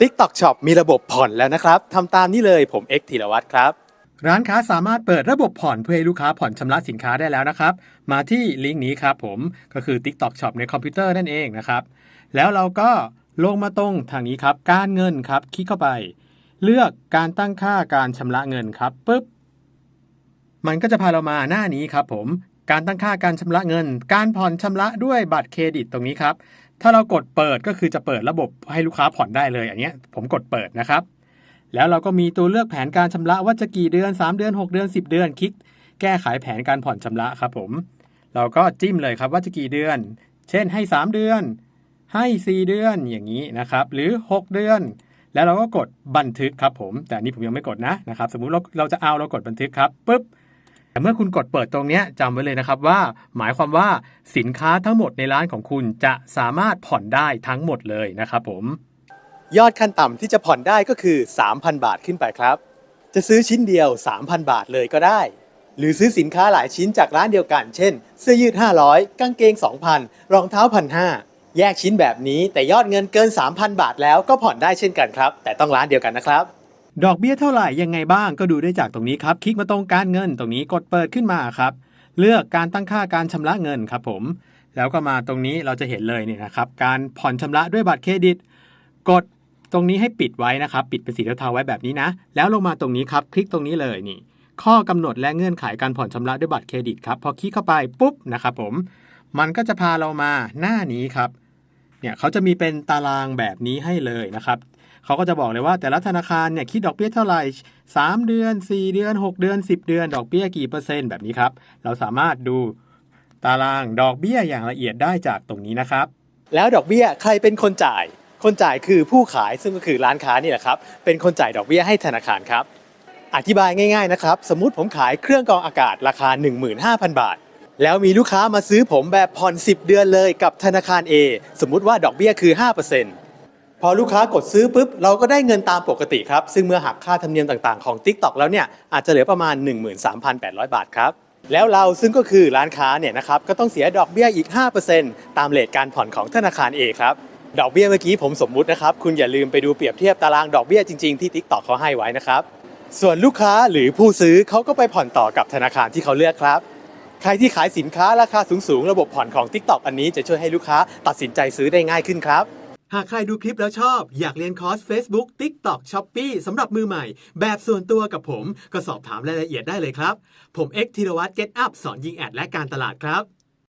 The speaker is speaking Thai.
TikTok Shop มีระบบผ่อนแล้วนะครับทำตามนี้เลยผมเอ็กธีรวัตรครับ ร้านค้าสามารถเปิดระบบผ่อนเพื่อให้ลูกค้าผ่อนชำระสินค้าได้แล้วนะครับ มาที่ลิงก์นี้ครับผมก็คือ TikTok Shop ในคอมพิวเตอร์นั่นเองนะครับ แล้วเราก็ลงมาตรงทางนี้ครับ การเงินครับ คลิกเข้าไป เลือกการตั้งค่าการชำระเงินครับปุ๊บมันก็จะพาเรามาหน้านี้ครับผมการตั้งค่าการชำระเงิน การผ่อนชำระด้วยบัตรเครดิตตรงนี้ครับ ถ้าเรากดเปิดก็คือจะเปิดระบบให้ลูกค้าผ่อนได้เลยอันเนี้ยผมกดเปิดนะครับ แล้วเราก็มีตัวเลือกแผนการชำระว่าจะกี่เดือน 3 เดือน 6 เดือน 10 เดือนคลิก แก้ไขแผนการผ่อนชำระครับผม เราก็จิ้มเลยครับว่าจะกี่เดือน เช่นให้ 3 เดือน ให้ 4 เดือนอย่างนี้นะครับ หรือ 6 เดือน แล้วเราก็กดบันทึกครับผม แต่นนี้ผมยังไม่กดนะนะครับ สมมุติเราเราจะเอาเรากดบันทึกครับปุ๊บ แต่เมื่อคุณกดเปิดตรงนี้จำไว้เลยนะครับว่า หมายความว่าสินค้าทั้งหมดในร้านของคุณจะสามารถผ่อนได้ทั้งหมดเลยนะครับผม ยอดขั้นต่ำที่จะผ่อนได้ก็คือ 3,000 บาทขึ้นไปครับ จะซื้อชิ้นเดียว 3,000 บาทเลยก็ได้ หรือซื้อสินค้าหลายชิ้นจากร้านเดียวกัน เช่น เสื้อยืด 500 กางเกง 2,000 รองเท้า 1,500 แยกชิ้นแบบนี้แต่ยอดเงินเกิน 3,000 บาทแล้วก็ผ่อนได้เช่นกันครับ แต่ต้องร้านเดียวกันนะครับ ดอกเบี้ยเท่าไหร่ยังไงบ้างก็ดูได้จากตรงนี้ครับ คลิกมาตรงการเงินตรงนี้กดเปิดขึ้นมาครับ เลือกการตั้งค่าการชำระเงินครับผม แล้วก็มาตรงนี้เราจะเห็นเลยเนี่ยนะครับ การผ่อนชำระด้วยบัตรเครดิต กดตรงนี้ให้ปิดไว้นะครับ ปิดเป็นสีเทาๆไว้แบบนี้นะ แล้วลงมาตรงนี้ครับ คลิกตรงนี้เลยนี่ ข้อกำหนดและเงื่อนไขการผ่อนชำระด้วยบัตรเครดิตครับพอคลิกเข้าไปปุ๊บนะครับผม มันก็จะพาเรามาหน้านี้ครับเนี่ยเขาจะมีเป็นตารางแบบนี้ให้เลยนะครับ เขาก็จะบอกเลยว่าแต่ละธนาคารเนี่ยคิดดอกเบี้ยเท่าไหร่ 3 เดือน 4 เดือน 6 เดือน 10 เดือน ดอกเบี้ยกี่เปอร์เซ็นต์แบบนี้ครับ เราสามารถดูตารางดอกเบี้ยอย่างละเอียดได้จากตรงนี้นะครับ แล้วดอกเบี้ยใครเป็นคนจ่าย คนจ่ายคือผู้ขายซึ่งก็คือร้านค้านี่แหละครับ เป็นคนจ่ายดอกเบี้ยให้ธนาคารครับ อธิบายง่ายๆนะครับ สมมติผมขายเครื่องกรองอากาศราคา 15,000 บาทแล้วมีลูกค้ามาซื้อผมแบบผ่อน 10 เดือนเลยกับธนาคาร A สมมุติว่าดอกเบี้ยคือ 5% อลูกค้ากดซื้อปุ๊บเราก็ได้เงินตามปกติครับ ซึ่งเมื่อหักค่าธรรมเนียมต่างๆของ TikTok แล้วเนี่ยอาจจะเหลือประมาณ 13,800 บาทครับ แล้วเราซึ่งก็คือร้านค้าเนี่ยนะครับก็ต้องเสียดอกเบี้ยอีก 5%ตามเลทการผ่อนของธนาคาร A ครับดอกเบี้ยเมื่อกี้ผมสมมุตินะครับ คุณอย่าลืมไปดูเปรียบเทียบตารางดอกเบี้ยจริงๆที่ TikTok เขาให้ไว้นะครับ ส่วนลูกค้าหรือผู้ซื้อเขาก็ไปผ่อนต่อกับธนาคารที่เขาเลือกครับ ใครที่ขายสินค้าราคาสูงๆ ระบบผ่อนของ TikTok อันนี้จะช่วยให้ลูกค้าตัดสินใจซื้อได้ง่ายขึ้นครับ หากใครดูคลิปแล้วชอบ อยากเรียนคอร์ส Facebook TikTok Shopee สำหรับมือใหม่ แบบส่วนตัวกับผม ก็สอบถามรายละเอียดได้เลยครับ ผมเอ็กธีรวัตรเก็ตอัพสอนยิงแอดและการตลาดครับ